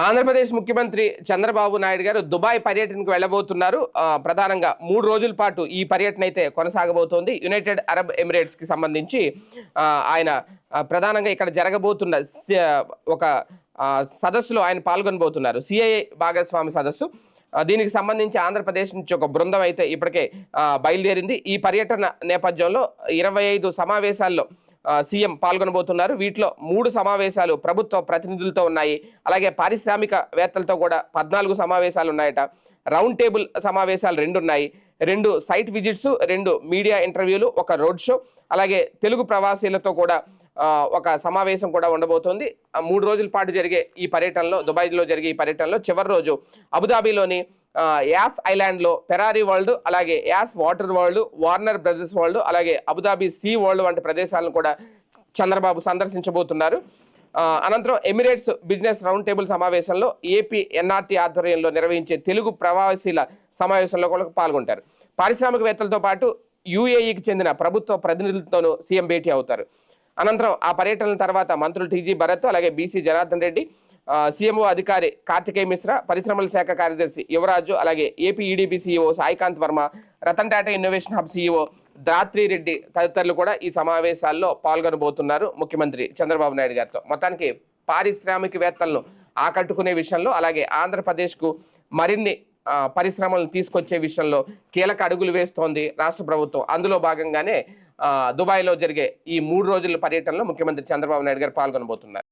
ఆంధ్రప్రదేశ్ ముఖ్యమంత్రి చంద్రబాబు నాయుడు గారు దుబాయ్ పర్యటనకు వెళ్ళబోతున్నారు. ప్రధానంగా మూడు రోజుల పాటు ఈ పర్యటన అయితే కొనసాగబోతోంది. యునైటెడ్ అరబ్ ఎమిరేట్స్కి సంబంధించి ఆయన ప్రధానంగా ఇక్కడ జరగబోతున్న స- ఒక సదస్సులో ఆయన పాల్గొనబోతున్నారు. సిఐఏ భాగస్వామి సదస్సు. దీనికి సంబంధించి ఆంధ్రప్రదేశ్ నుంచి ఒక బృందం అయితే ఇప్పటికే బయలుదేరింది. ఈ పర్యటన నేపథ్యంలో ఇరవై ఐదు సమావేశాల్లో సీఎం పాల్గొనబోతున్నారు. వీటిలో మూడు సమావేశాలు ప్రభుత్వ ప్రతినిధులతో ఉన్నాయి. అలాగే పారిశ్రామికవేత్తలతో కూడా పద్నాలుగు సమావేశాలు ఉన్నాయట. రౌండ్ టేబుల్ సమావేశాలు రెండు ఉన్నాయి. రెండు సైట్ విజిట్స్ రెండు మీడియా ఇంటర్వ్యూలు ఒక రోడ్ షో అలాగే తెలుగు ప్రవాసీలతో కూడా ఒక సమావేశం కూడా ఉండబోతోంది. మూడు రోజుల పాటు జరిగే ఈ పర్యటనలో దుబాయ్లో జరిగే ఈ పర్యటనలో చివరి రోజు అబుదాబీలోని యాస్ ఐలాండ్లో పెరారీ వరల్డ్ అలాగే Yas Water World Warner Brothers World అలాగే అబుదాబి సీ వరల్డ్ వంటి ప్రదేశాలను కూడా చంద్రబాబు సందర్శించబోతున్నారు. అనంతరం ఎమిరేట్స్ బిజినెస్ రౌండ్ టేబుల్ సమావేశంలో ఏపీ ఎన్ఆర్టీ ఆధ్వర్యంలో నిర్వహించే తెలుగు ప్రవాసీల సమావేశంలో కూడా పాల్గొంటారు. పారిశ్రామికవేత్తలతో పాటు యూఏఈకి చెందిన ప్రభుత్వ ప్రతినిధులతోనూ సీఎం భేటీ అవుతారు. అనంతరం ఆ పర్యటన తర్వాత మంత్రులు టీజీ భరత్ అలాగే బీసీ జనార్దన్ రెడ్డి సీఎంఓ అధికారి కార్తికేయ మిశ్రా పరిశ్రమల శాఖ కార్యదర్శి యువరాజు అలాగే AP EDP CEO Saikanth Varma Ratan Tata innovation hub CEO Dhatri Reddy తదితరులు కూడా ఈ సమావేశాల్లో పాల్గొనబోతున్నారు. ముఖ్యమంత్రి చంద్రబాబు నాయుడు గారితో. మొత్తానికి పారిశ్రామికవేత్తలను ఆకట్టుకునే విషయంలో అలాగే ఆంధ్రప్రదేశ్కు మరిన్ని పరిశ్రమలను తీసుకొచ్చే విషయంలో కీలక అడుగులు వేస్తోంది రాష్ట్ర ప్రభుత్వం. అందులో భాగంగానే దుబాయ్లో జరిగే ఈ మూడు రోజుల పర్యటనలో ముఖ్యమంత్రి చంద్రబాబు నాయుడు గారు పాల్గొనబోతున్నారు.